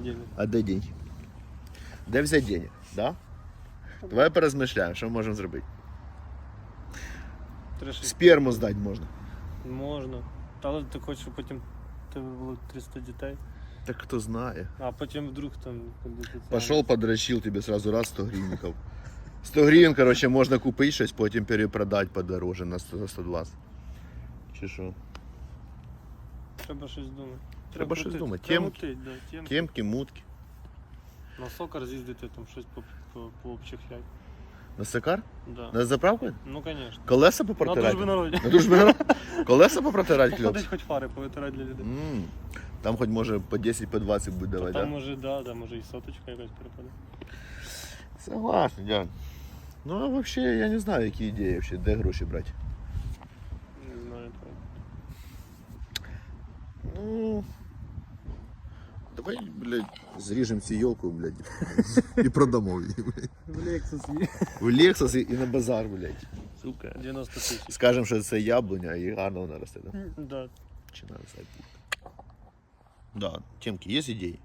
денег. А де деньги? Де взяти денег? Да? Давай порозмишляємо, що ми можемо зробити. Треба щось- Сперму здати можна. Можна. Але ти хочеш, щоб потім в тебе було 300 дітей, Так хто знає. а потім вдруг там коли ти це- Пошел, подрочил тебе сразу раз 100 гривенников. 100 гривен, короче, можна купити щось, потім перепродати подороже на 100 за 120. Чи що? Треба щось думати. Треба щось думати. Темки. да, темки. Темки, мутки. На сокар з'їздити, там щось по, по, пообчихлять. На сакар? Да. На заправку? Ну, звісно. Колеса На попротирати? народі. На народу? Колеса попротирати кльоп? Ходить хоч фари повитирати для людей. М, Там хоч може по 10, по 20 буде давати, там да? може, да, да, може і соточка якась перепаде. Согласен, дядь. Ну, а вообще, я не знаю, які ідеї вообще, де гроші брати. давай, блядь, зріжемо цю елку, блядь, і продамо її, блядь. В Lexus є. В Lexus і і на базар, блядь. Сука. 90 тисяч. Скажемо, що це яблуня і гарно вона росте, да? Да. Чи на сайт. Да, темки, є ідеї?